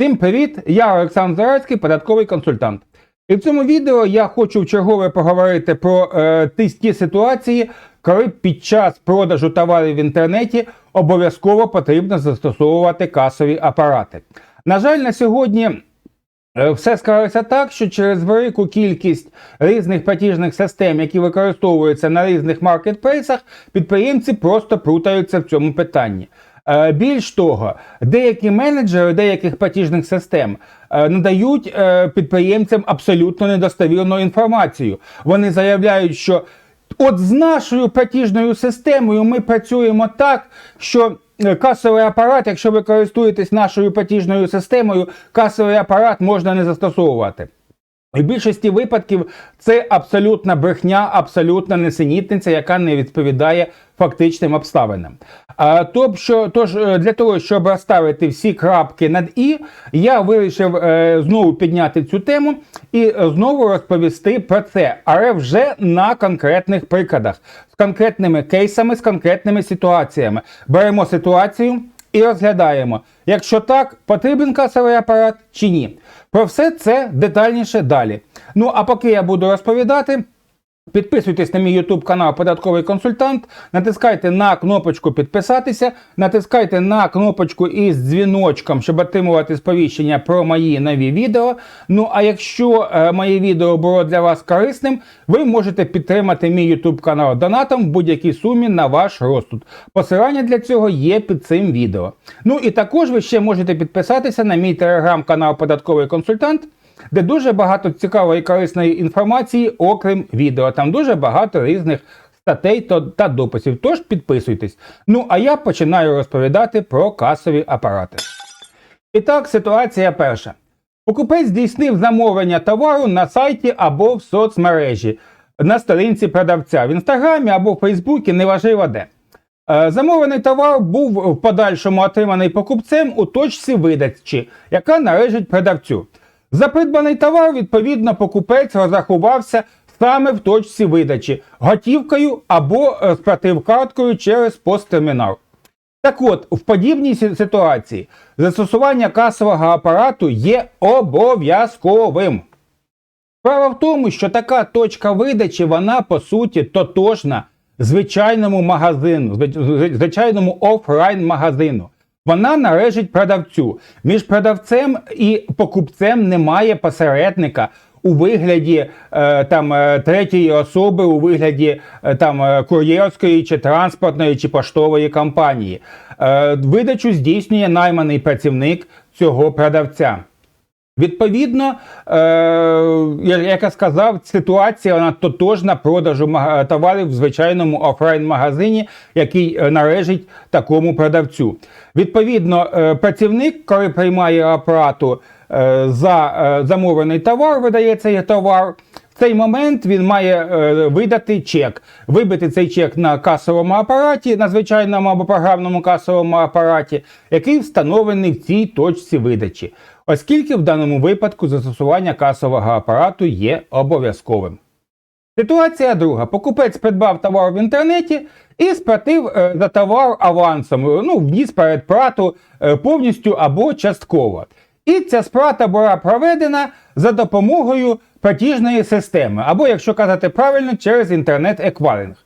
Всім привіт! Я Олександр Зарецький, податковий консультант. І в цьому відео я хочу вчергове поговорити про е, ті, ситуації, коли під час продажу товарів в інтернеті обов'язково потрібно застосовувати касові апарати. На жаль, на сьогодні. е, Все склалося так, що через велику кількість різних платіжних систем, які використовуються на різних маркетплейсах, підприємці просто плутаються в цьому питанні. Е, Більш того, деякі менеджери деяких платіжних систем е, надають е, підприємцям абсолютно недостовірну інформацію. Вони заявляють, що от з нашою платіжною системою ми працюємо так, що касовий апарат, якщо ви користуєтесь нашою платіжною системою, касовий апарат можна не застосовувати. В більшості випадків це абсолютна брехня, абсолютна несенітниця, яка не відповідає фактичним обставинам. А, тоб, що, тож, е, для того, щоб розставити всі крапки над І, я вирішив е, знову підняти цю тему і знову розповісти про це, але вже на конкретних прикладах, з конкретними кейсами, з конкретними ситуаціями. Беремо ситуацію і розглядаємо, якщо так, потрібен касовий апарат чи ні. Про все це детальніше далі. Ну а поки я буду розповідати. Підписуйтесь на мій YouTube канал Податковий консультант, натискайте на кнопочку підписатися, натискайте на кнопочку із дзвіночком, щоб отримувати сповіщення про мої нові відео. Ну а якщо е, моє відео було для вас корисним, ви можете підтримати мій YouTube канал донатом в будь-якій сумі на ваш розсуд. Посилання для цього є під цим відео. Ну і також ви ще можете підписатися на мій телеграм-канал Податковий консультант де дуже багато цікавої і корисної інформації, окрім відео. Там дуже багато різних статей та- дописів. Тож підписуйтесь. Ну а я починаю розповідати про касові апарати. І так, ситуація перша. Покупець здійснив замовлення товару на сайті або в соцмережі на сторінці продавця в інстаграмі або в Фейсбуці, неважливо де. Е, Замовлений товар був в подальшому отриманий покупцем у точці видачі, яка належить продавцю. За придбаний товар, відповідно, покупець розрахувався саме в точці видачі готівкою або е, сплатив карткою через посттермінал. Так от, в подібній ситуації застосування касового апарату є обов'язковим. Справа в тому, що така точка видачі, вона по суті тотожна звичайному магазину, звичайному офлайн магазину. Вона належить продавцю. Між продавцем і покупцем немає посередника у вигляді е, там е, третьої особи, у вигляді е, там кур'єрської чи транспортної чи поштової компанії. Видачу здійснює найманий працівник цього продавця. Відповідно, е, як я сказав, ситуація вона тотожна продажу товарів в звичайному офлайн-магазині, який е, належить такому продавцю. Відповідно, е, працівник, коли приймає оплату е, за е, замовлений товар, видає цей товар. В цей момент він має е, видати чек, вибити цей чек на касовому апараті, на звичайному або програмному касовому апараті, який встановлений в цій точці видачі, оскільки в даному випадку застосування касового апарату є обов'язковим. Ситуація друга. Покупець придбав товар в інтернеті і сплатив е, за товар авансом, е, ну, вніс передплату е, повністю або частково. І ця сплата була проведена за допомогою платіжної системи, або, якщо казати правильно, через інтернет-еквайринг.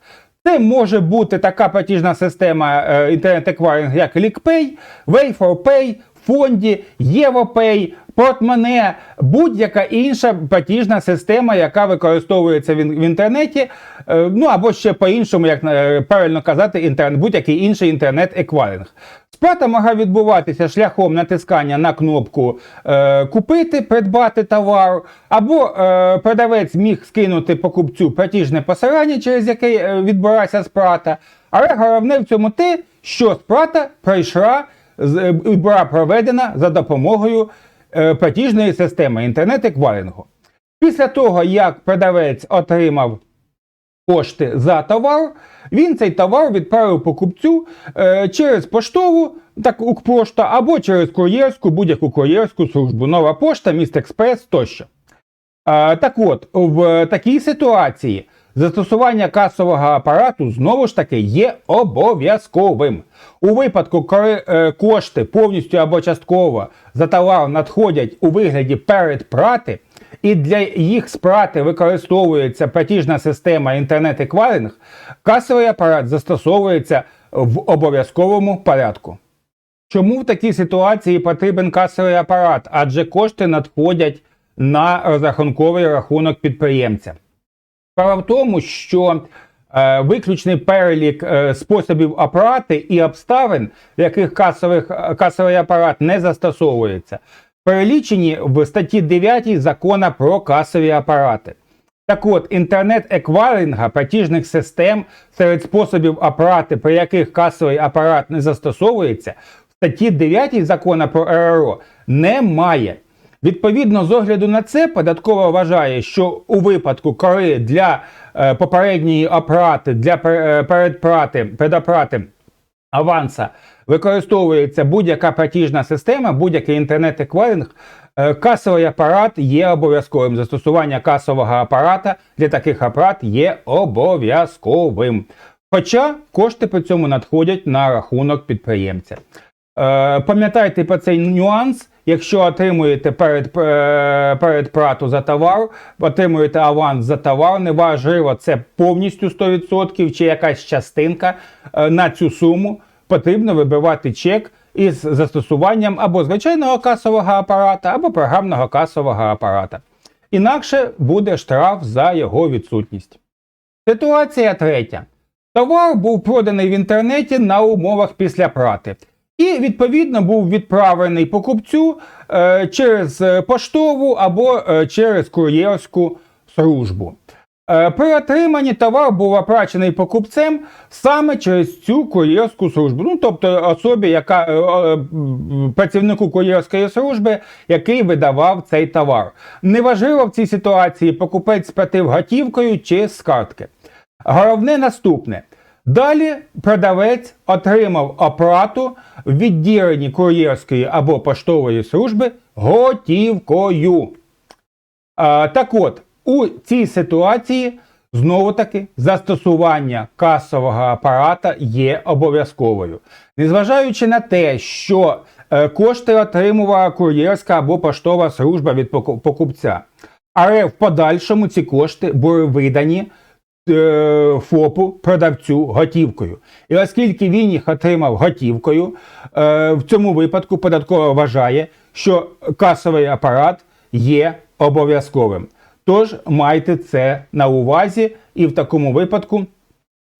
Це може бути така платіжна система інтернет-еквайринг, як LickPay, Way4Pay, Фонді, Європей, Портмоне, будь-яка інша платіжна система, яка використовується в інтернеті, е, ну або ще по-іншому, як е, правильно казати, будь-який інший інтернет-еквайринг. Сплата могла відбуватися шляхом натискання на кнопку е, Купити, придбати товар, або е, продавець міг скинути покупцю платіжне посилання, через яке е, відбулася сплата. Але головне в цьому те, що сплата пройшла була проведена за допомогою е, платіжної системи інтернет-еквайрингу. Після того, як продавець отримав кошти за товар, він цей товар відправив покупцю е, через поштову так, Укрпошта або через кур'єрську, будь-яку кур'єрську службу, нова пошта, міст експрес тощо. Е, так от, в такій ситуації Застосування касового апарату знову ж таки є обов'язковим. У випадку, коли е, кошти повністю або частково за товар надходять у вигляді передплати, і для їх сплати використовується платіжна система інтернет-еквайринг, касовий апарат застосовується в обов'язковому порядку. Чому в такій ситуації потрібен касовий апарат? Адже кошти надходять на розрахунковий рахунок підприємця. Справа в тому, що е, виключний перелік е, способів оплати і обставин, в яких касових, е, касовий апарат не застосовується, перелічені в статті 9 закону про касові апарати. Так от, інтернет-еквайринга платіжних систем серед способів оплати, при яких касовий апарат не застосовується, в статті 9 закону про РРО немає. Відповідно, з огляду на це, податкова вважає, що у випадку, коли для е, попередньої оплати, для е, передплати, предоплати аванса використовується будь-яка платіжна система, будь-який інтернет-еквайринг, е, касовий апарат є обов'язковим. Застосування касового апарата для таких оплат є обов'язковим. Хоча кошти при цьому надходять на рахунок підприємця. Пам'ятайте про цей нюанс. Якщо отримуєте перед, е, передплату за товар, отримуєте аванс за товар, неважливо, це повністю 100% чи якась частинка е, на цю суму, потрібно вибивати чек із застосуванням або звичайного касового апарата, або програмного касового апарата. Інакше буде штраф за його відсутність. Ситуація третя. Товар був проданий в інтернеті на умовах після прати. І, відповідно, був відправлений покупцю е, через е, поштову або е, через кур'єрську службу. Е, при отриманні товар був оплачений покупцем саме через цю кур'єрську службу. Ну, тобто особі, яка е, е, працівнику кур'єрської служби, який видавав цей товар. Неважливо в цій ситуації покупець сплатив готівкою чи з картки. Головне наступне. Далі продавець отримав оплату в відділенні кур'єрської або поштової служби готівкою. А, так от, у цій ситуації знову таки застосування касового апарата є обов'язковою. Незважаючи на те, що е, кошти отримувала кур'єрська або поштова служба від покупця, але в подальшому ці кошти були видані ФОПу продавцю готівкою. І оскільки він їх отримав готівкою, е, в цьому випадку податкова вважає, що касовий апарат є обов'язковим. Тож майте це на увазі і в такому випадку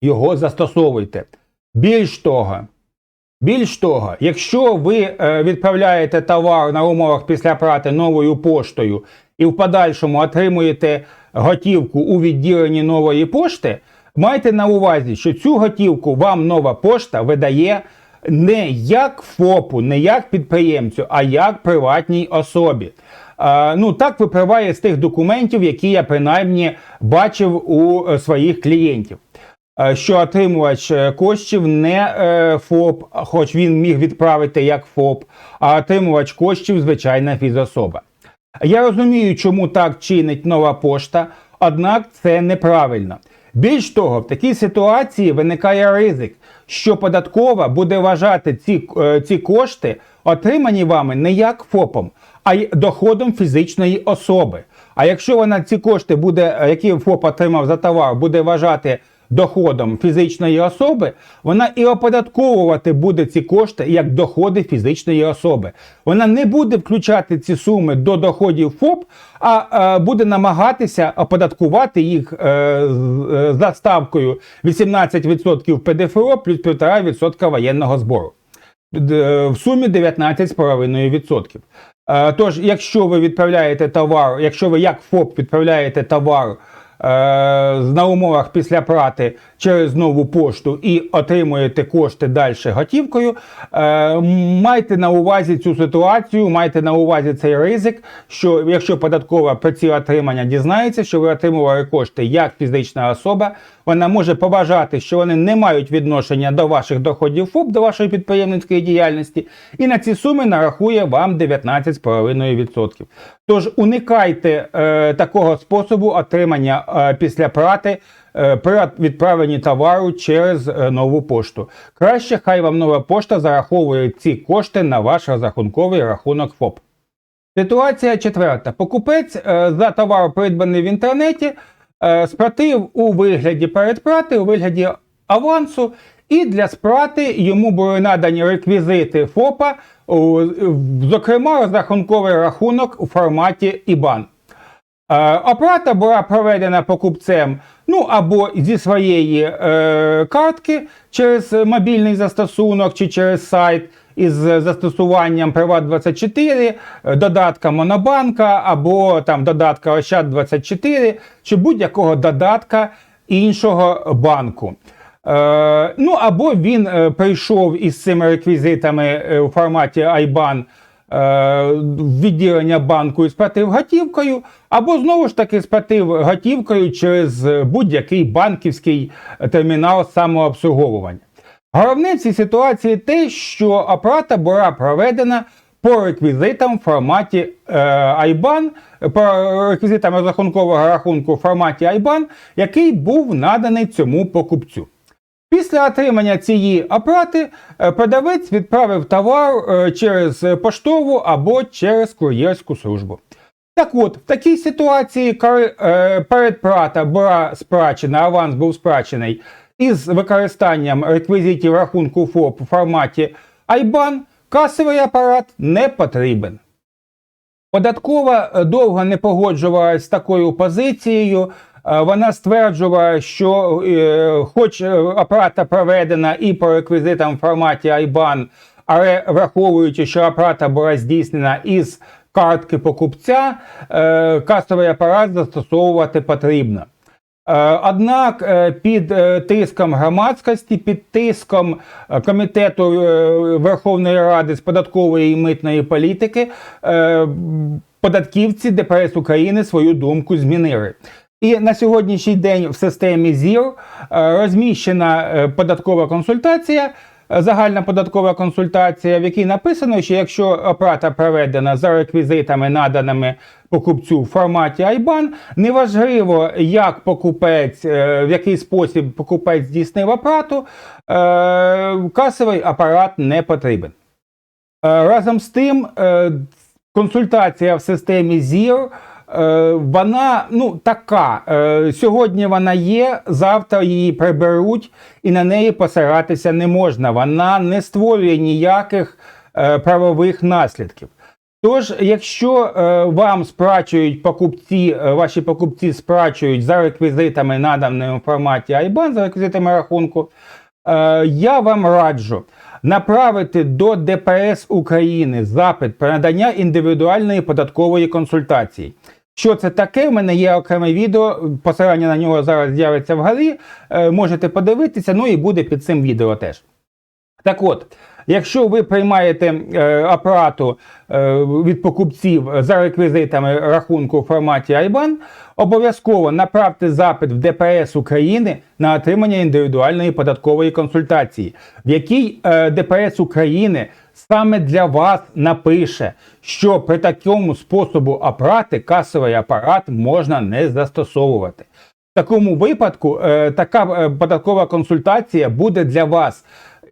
його застосовуйте. Більш того, більш того, якщо ви е, відправляєте товар на умовах після прати новою поштою і в подальшому отримуєте готівку у відділенні нової пошти, майте на увазі, що цю готівку вам нова пошта видає не як ФОПу, не як підприємцю, а як приватній особі. А, ну так випливає з тих документів, які я принаймні бачив у е, своїх клієнтів. Що отримувач е, коштів не е, ФОП, хоч він міг відправити як ФОП, а отримувач коштів звичайна фізособа. Я розумію, чому так чинить нова пошта, однак це неправильно. Більш того, в такій ситуації виникає ризик, що податкова буде вважати ці, е, ці кошти, отримані вами не як ФОПом, а й доходом фізичної особи. А якщо вона ці кошти буде, е, які ФОП отримав за товар, буде вважати доходом фізичної особи, вона і оподатковувати буде ці кошти як доходи фізичної особи. Вона не буде включати ці суми до доходів ФОП, а е, буде намагатися оподаткувати їх е, е, за ставкою 18% ПДФО плюс 1,5% воєнного збору. В сумі 19,5%. Е, Тож, якщо ви відправляєте товар, якщо ви як ФОП відправляєте товар е, на умовах після прати через нову пошту і отримуєте кошти далі готівкою, е, майте на увазі цю ситуацію, майте на увазі цей ризик, що якщо податкова про ці отримання дізнається, що ви отримували кошти як фізична особа, вона може побажати, що вони не мають відношення до ваших доходів ФОП, до вашої підприємницької діяльності, і на ці суми нарахує вам 19,5%. Тож уникайте е, такого способу отримання е, після прати е, при відправленні товару через е, нову пошту. Краще хай вам нова пошта зараховує ці кошти на ваш розрахунковий рахунок ФОП. Ситуація четверта. Покупець е, за товар, придбаний в інтернеті, е, сплатив у вигляді передплати, у вигляді авансу, і для сплати йому були надані реквізити ФОПа, зокрема, розрахунковий рахунок у форматі IBAN. Е, Оплата була проведена покупцем ну або зі своєї е, картки через мобільний застосунок чи через сайт із застосуванням Приват24, е, додатка Монобанка або там додатка Ощад24 чи будь-якого додатка іншого банку. Е, ну або він е, прийшов із цими реквізитами е, у форматі IBAN е, відділення банку і сплатив готівкою, або знову ж таки сплатив готівкою через будь-який банківський термінал самообслуговування. Головне в цій ситуації те, що оплата була проведена по реквізитам в форматі е, IBAN, по реквізитам розрахункового рахунку в форматі IBAN, який був наданий цьому покупцю. Після отримання цієї оплати е, продавець відправив товар е, через поштову або через кур'єрську службу. Так от, в такій ситуації, коли е, передплата була сплачена, аванс був сплачений із використанням реквізитів рахунку ФОП у форматі IBAN, касовий апарат не потрібен. Податкова е, довго не погоджувалась з такою позицією. Е, Вона стверджувала, що е, хоч оплата проведена і по реквізитам в форматі IBAN, але враховуючи, що оплата була здійснена із картки покупця, касовий апарат застосовувати потрібно. Е, Однак е, під е, тиском громадськості, під тиском комітету Верховної Ради з податкової і митної політики, податківці ДПС України свою думку змінили. І на сьогоднішній день в системі ЗІР розміщена податкова консультація. Е, Загальна податкова консультація, в якій написано, що якщо оплата проведена за реквізитами, наданими покупцю в форматі IBAN, неважливо, як покупець, е, в який спосіб покупець здійснив оплату, е, касовий апарат не потрібен. Разом з тим, консультація в системі ZIR, вона ну, така. Е, Сьогодні вона є, завтра її приберуть і на неї посиратися не можна. Вона не створює ніяких е, правових наслідків. Тож, якщо е, вам сплачують покупці, е, ваші покупці сплачують за реквізитами, наданими в форматі IBAN, за реквізитами рахунку, е, я вам раджу направити до ДПС України запит про надання індивідуальної податкової консультації. Що це таке? У мене є окреме відео, посилання на нього зараз з'явиться вгорі. Е, можете подивитися, ну і буде під цим відео теж. Так от, якщо ви приймаєте е, оплату е, від покупців за реквізитами рахунку в форматі IBAN, обов'язково направте запит в ДПС України на отримання індивідуальної податкової консультації, в якій е, ДПС України саме для вас напише, що при такому способу оплати касовий апарат можна не застосовувати. В такому випадку е, така е, податкова консультація буде для вас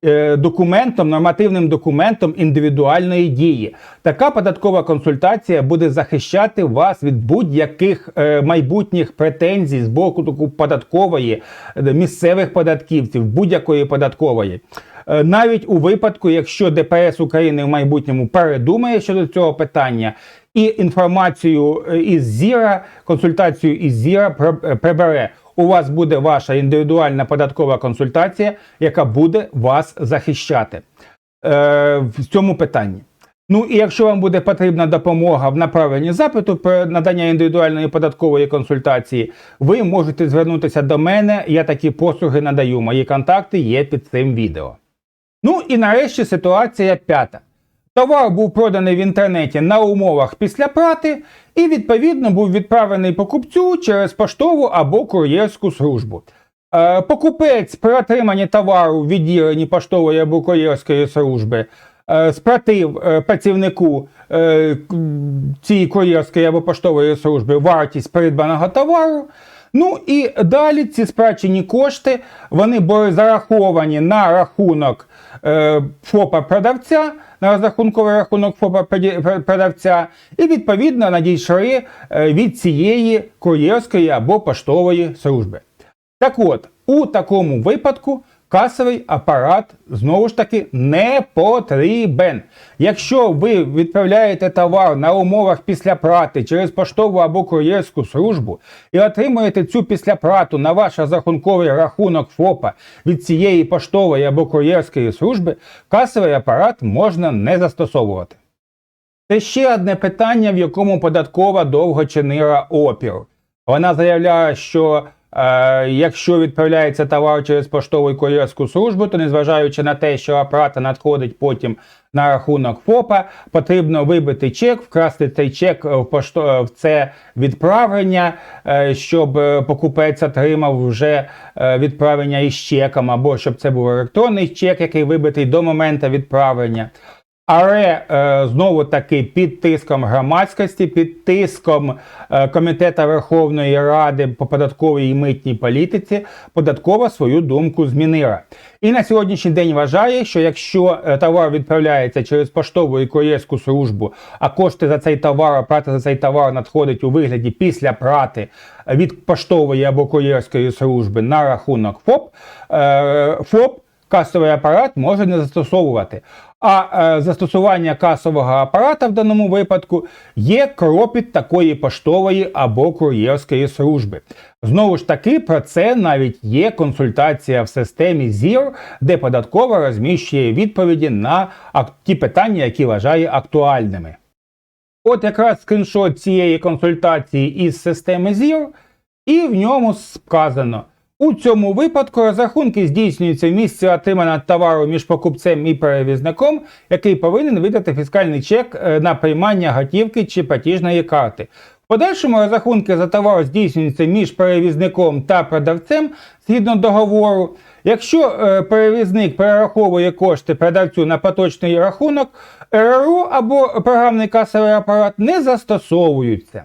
е, документом, нормативним документом індивідуальної дії. Така податкова консультація буде захищати вас від будь-яких е, майбутніх претензій з боку податкової, місцевих податківців, будь-якої податкової. Е, Навіть у випадку, якщо ДПС України в майбутньому передумає щодо цього питання, і інформацію е, із ЗІРа, консультацію із ЗІРа е, прибере. У вас буде ваша індивідуальна податкова консультація, яка буде вас захищати е, в цьому питанні. Ну і якщо вам буде потрібна допомога в направленні запиту про надання індивідуальної податкової консультації, ви можете звернутися до мене. Я такі послуги надаю. Мої контакти є під цим відео. Ну і нарешті ситуація п'ята. Товар був проданий в інтернеті на умовах після прати і, відповідно, був відправлений покупцю через поштову або кур'єрську службу. Е, покупець при отриманні товару в відділенні поштової або кур'єрської служби е, сплатив е, працівнику е, цієї кур'єрської або поштової служби вартість придбаного товару. Ну і далі ці сплачені кошти вони були зараховані на рахунок е, ФОПа продавця, на розрахунковий рахунок ФОПа продавця, і відповідно надійшли е, від цієї кур'єрської або поштової служби. Так от, у такому випадку касовий апарат знову ж таки не потрібен. Якщо ви відправляєте товар на умовах післяплати через поштову або кур'єрську службу і отримуєте цю післяплату на ваш розрахунковий рахунок ФОПа від цієї поштової або кур'єрської служби, касовий апарат можна не застосовувати. Це ще одне питання, в якому податкова довго чинила опір. Вона заявляє, що якщо відправляється товар через поштову і кур'єрську службу, то незважаючи на те, що оплата надходить потім на рахунок ФОПа, потрібно вибити чек, вкрасти цей чек в, пошто... в це відправлення, е, щоб е, покупець отримав вже е, відправлення із чеком, або щоб це був електронний чек, який вибитий до моменту відправлення. Але е, знову таки під тиском громадськості, під тиском е, Комітету Верховної Ради по податковій і митній політиці, податкова свою думку змінила. І на сьогоднішній день вважає, що якщо е, товар відправляється через поштову і кур'єрську службу, а кошти за цей товар, оплата за цей товар надходить у вигляді після прати від поштової або кур'єрської служби на рахунок ФОП, ФОП касовий апарат може не застосовувати. А е, застосування касового апарата в даному випадку є кропіт такої поштової або кур'єрської служби. Знову ж таки, про це навіть є консультація в системі ZIR, де податкова розміщує відповіді на ті питання, які вважає актуальними. От якраз скріншот цієї консультації із системи ZIR, і в ньому сказано. У цьому випадку розрахунки здійснюються в місці отримання товару між покупцем і перевізником, який повинен видати фіскальний чек е, на приймання готівки чи платіжної карти. В подальшому розрахунки за товар здійснюються між перевізником та продавцем згідно договору. Якщо е, перевізник перераховує кошти продавцю на поточний рахунок, РРО або програмний касовий апарат не застосовуються.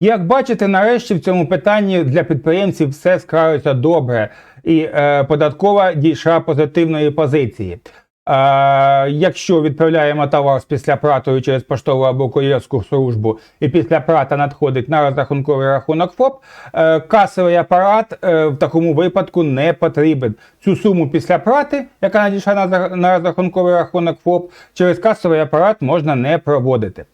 Як бачите, нарешті в цьому питанні для підприємців все скрається добре, і е, податкова дійшла позитивної позиції. Е, якщо відправляємо товар з післяплатою через поштову або кур'єрську службу, і післяплата надходить на розрахунковий рахунок ФОП, е, касовий апарат е, в такому випадку не потрібен. Цю суму післяплати, яка надійшла на, на розрахунковий рахунок ФОП, через касовий апарат можна не проводити.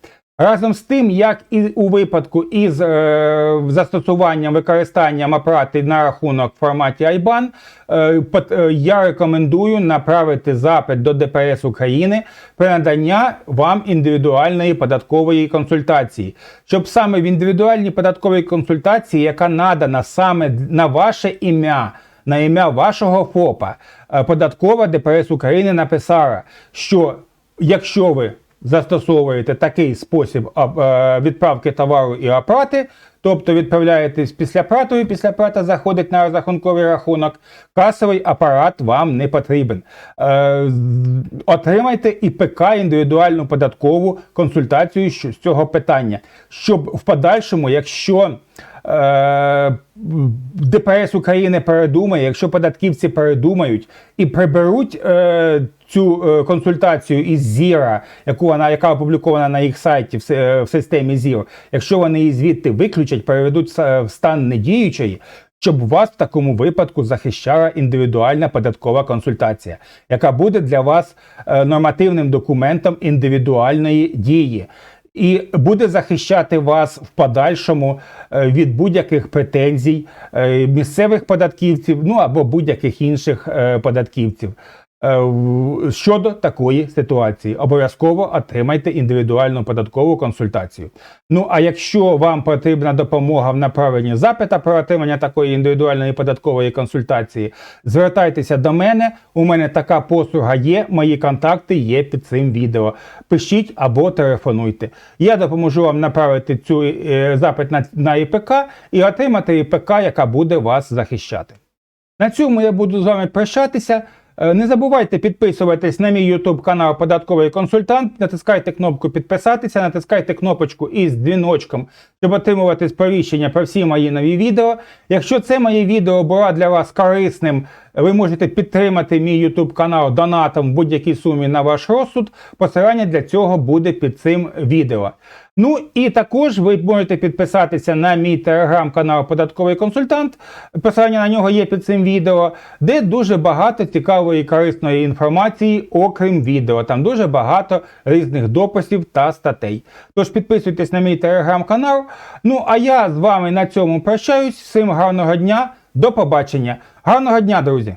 Разом з тим, як і у випадку із е, застосуванням використанням апарати на рахунок в форматі IBAN, е, пот- е, я рекомендую направити запит до ДПС України при надання вам індивідуальної податкової консультації, щоб саме в індивідуальній податковій консультації, яка надана саме на ваше ім'я, на ім'я вашого ФОПа, е, податкова ДПС України написала, що якщо ви застосовуєте такий спосіб е, відправки товару і оплати, тобто відправляєте з післяплатою, післяплата заходить на розрахунковий рахунок, касовий апарат вам не потрібен. Е, отримайте ІПК індивідуальну податкову консультацію з цього питання, щоб в подальшому, якщо ДПС України передумає, якщо податківці передумають і приберуть е, цю е, консультацію із Зіра, яку вона яка опублікована на їх сайті в, в системі Зір, якщо вони її звідти виключать, переведуть в стан недіючої. Щоб вас в такому випадку захищала індивідуальна податкова консультація, яка буде для вас е, нормативним документом індивідуальної дії і буде захищати вас в подальшому е, від будь-яких претензій е, місцевих податківців, ну або будь-яких інших е, податківців. Е, Щодо такої ситуації, обов'язково отримайте індивідуальну податкову консультацію. Ну а якщо вам потрібна допомога в направленні запита про отримання такої індивідуальної податкової консультації, звертайтеся до мене. У мене така послуга є. Мої контакти є під цим відео. Пишіть або телефонуйте. Я допоможу вам направити цю е, запит на, на ІПК і отримати ІПК, яка буде вас захищати. На цьому я буду з вами прощатися. Е, Не забувайте підписуватись на мій YouTube канал Податковий консультант. Натискайте кнопку підписатися, натискайте кнопочку із дзвіночком, щоб отримувати сповіщення про всі мої нові відео. Якщо це моє відео було для вас корисним, ви можете підтримати мій YouTube канал донатом в будь-якій сумі на ваш розсуд. Посилання для цього буде під цим відео. Ну і також ви можете підписатися на мій телеграм-канал Податковий консультант. Посилання на нього є під цим відео, де дуже багато цікавої і корисної інформації, окрім відео. Там дуже багато різних дописів та статей. Тож підписуйтесь на мій телеграм-канал. Ну а я з вами на цьому прощаюсь. Всім гарного дня, до побачення. Гарного дня, друзі!